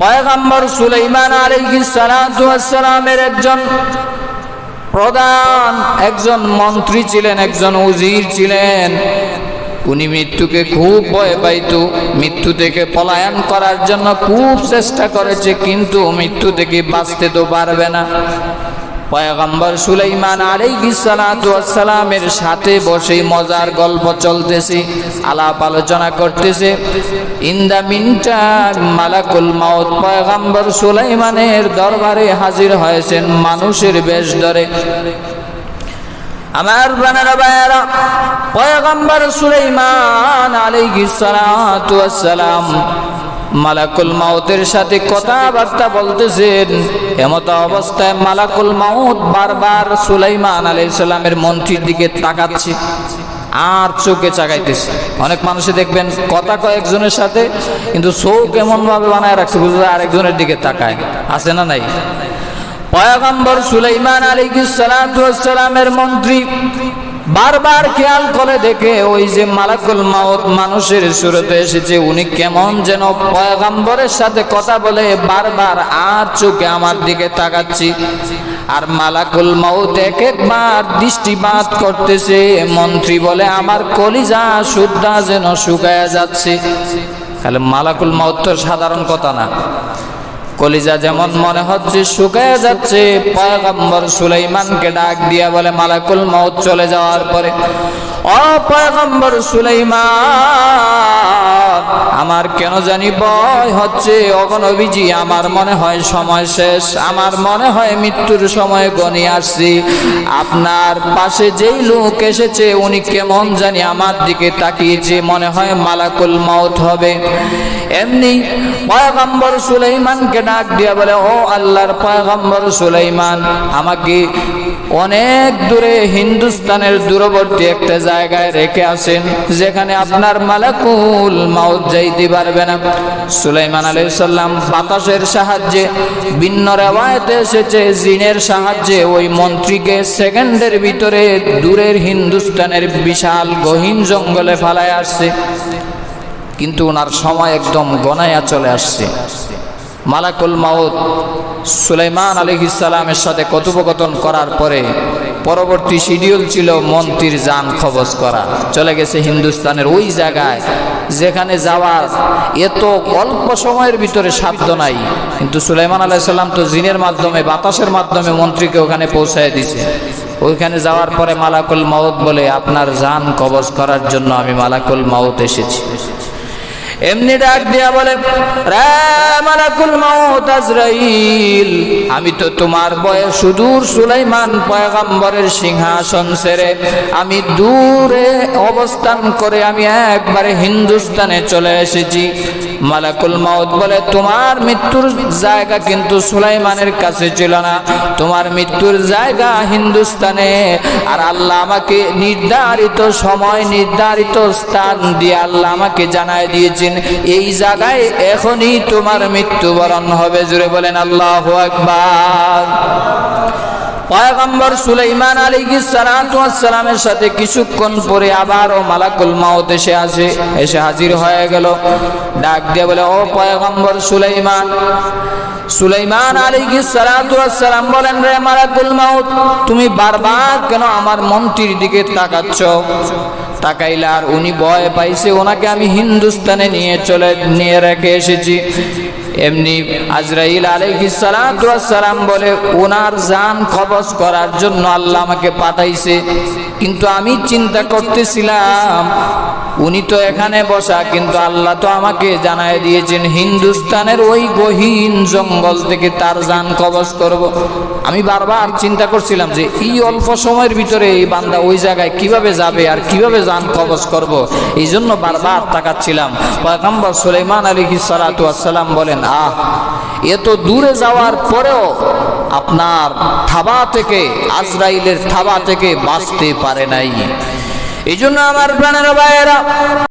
পয়গম্বর সুলাইমান আলী সালাতু সালামের একজন প্রধান একজন মন্ত্রী ছিলেন, একজন উজির ছিলেন। উনি মৃত্যুকে খুব ভয় পাইত, মৃত্যু থেকে পলায়ন করার জন্য খুব চেষ্টা করেছে, কিন্তু মৃত্যু থেকে বাঁচতে তো পারবে না। পয়গম্বর সুলাইমান আলাইহিস সালাতু ওয়াস সালামের সাথে বসে মজার গল্প চলতেছে, আলাপ আলোচনা করতেছে। ইন দা মিনটাইম মালাকুল মাউত, পয়গম্বর সুলাইমানের দরবারে হাজির হয়েছেন মানুষের বেশ ধরে আমার প্রাণেরা ভাইয়েরা, পয়গম্বর সুলাইমান আলাইহিস সালাম মালাকুল মাউতের সাথে কথাবার্তা বলতেছেন। এমত অবস্থায় মালাকুল মাউত বারবার সুলাইমান আলাইহিস সালামের মন্ত্রীর দিকে তাকাচ্ছে, আর চোখে চাকাইতেছে অনেক মানুষে দেখবেন কথা কয়েকজনের সাথে, কিন্তু চোখ এমন ভাবে বানায় রাখছে, বুঝলে আরেকজনের দিকে তাকায়। আছে না নাই? পয়গম্বর সুলাইমান সালাতু সালামের মন্ত্রী বারবার খেয়াল করে দেখে ওই যে মালাকুল মাউত মানুষের সুরতে এসেছে, উনি কেমন যেন পয়গম্বরের সাথে কথা বলে বারবার আর চোখে আমার দিকে তাকাচ্ছি। আর মালাকুল মাউত এক একবার দৃষ্টিপাত করতেছে, মন্ত্রী বলে, আমার কলিজা শুদ্ধা যেন শুকায়া যাচ্ছে। তাহলে মালাকুল মাউত তো সাধারণ কথা না। কলিজা যেমন মনে হচ্ছে শুকায় যাচ্ছে, পয়গম্বর সুলাইমানকে ডাক দিয়া বলে, মালাকুল মৌত চলে যাওয়ার পরে, অ পয়গম্বর সুলাইমান আমার কেন জানি ভয় হচ্ছে? অগনবীজি আমার মনে হয় সময় শেষ। আমার মনে হয় মৃত্যুর সময় গনি আসছি। আপনার পাশে যেই লোক এসেছে, উনি কেমন জানি আমার দিকে তাকিয়েছে। মনে হয় মালাকুল মাউত হবে। এমনি পয়গম্বর সুলাইমানকে ডাক দিয়া বলে, ও আল্লাহর পয়গম্বর সুলাইমান, আমাকে অনেক দূরে হিন্দুস্তানের দূরবর্তী একটা জায়গায় রেখে আসেন, যেখানে আপনার মালাকুল মাউত যাইতে পারবে না। সুলাইমান আলাইহিস সালাম বাতাসের সাহায্যে ভিন্ন রেওয়ায়তে এসেছে। জিনের সাহায্যে ওই মন্ত্রীকে সেকেন্ডের ভিতরে দূরের হিন্দুস্তানের বিশাল গহীন জঙ্গলে ফালায় আসছে। কিন্তু ওনার সময় একদম গনায়া চলে আসছে। মালাকুল মাউত সুলাইমান আলী সাথে কথোপকথন করার পরে পরবর্তী শিডিউল ছিল মন্ত্রীর যান খবজ করা। চলে গেছে হিন্দুস্তানের ওই জায়গায়, যেখানে যাওয়ার এত অল্প সময়ের ভিতরে সাধ্য নাই। কিন্তু সুলাইমান আলাইসাল্লাম তো জিনের মাধ্যমে, বাতাসের মাধ্যমে মন্ত্রীকে ওখানে পৌঁছায় দিছে। ওইখানে যাওয়ার পরে মালাকুল মাউত বলে, আপনার যান কবজ করার জন্য আমি মালাকুল মাউত এসেছি। এমনি ডাক দিয়া বলে আমি তো তোমার বয়ে সুদূর সুলাইমান পয়গম্বরের সিংহাসন ছেড়ে আমি দূরে অবস্থান করে আমি একবারে হিন্দুস্তানে চলে এসেছি। মালাকুল মাউত বলে, তোমার মৃত্যুর জায়গা কিন্তু সুলাইমানের কাছে ছিল না। তোমার মৃত্যুর জায়গা হিন্দুস্তানে। আর আল্লাহ আমাকে নির্ধারিত সময়, নির্ধারিত স্থান দিয়ে আল্লাহ আমাকে জানায় দিয়েছেন এই জায়গায় এখনই তোমার মৃত্যুবরণ হবে। জুড়ে বলেন, আল্লাহ একবার পয়গম্বর সুলাইমান আলী সালামের সাথে কিছুক্ষণ পরে আবারও মালাকুল মাউত এসে আসে এসে হাজির হয়ে গেল। ডাক দিয়ে বলে, ও পয়গম্বর সুলাইমান। সুলাইমান আলী সালাম বলেন, রে মালাকুল মাউত, তুমি বারবার কেন আমার মন্ত্রীর দিকে তাকাচ্ছ? তাকাইলে আর উনি ভয় পাইছে। ওনাকে আমি হিন্দুস্তানে নিয়ে চলে নিয়ে রেখে এসেছি। এমনি আজরাইল সালাম বলে ওনার জান কবজ করার জন্য আল্লাহ আমাকে পাঠাইছে কিন্তু আমি চিন্তা করতেছিলাম, উনি তো এখানে বসা, কিন্তু আল্লাহ তো আমাকে জানায় দিয়েছেন, হিন্দুস্তানের ওই গহীন জঙ্গল থেকে তার যান কবজ করব। আমি বারবার চিন্তা করছিলাম যে, এই অল্প সময়ের ভিতরে এই বান্দা ওই জায়গায় কীভাবে যাবে আর কীভাবে যান কবজ করব। এই জন্য বারবার তাকাচ্ছিলাম পয়গম্বর সুলাইমান আলী সালাম বলেন আহ এত দূরে যাওয়ার পরেও আপনার থাবা থেকে, আজরাইলের থাবা থেকে বাঁচতে পারে নাই। এই জন্য আমার প্রাণের ভাইয়েরা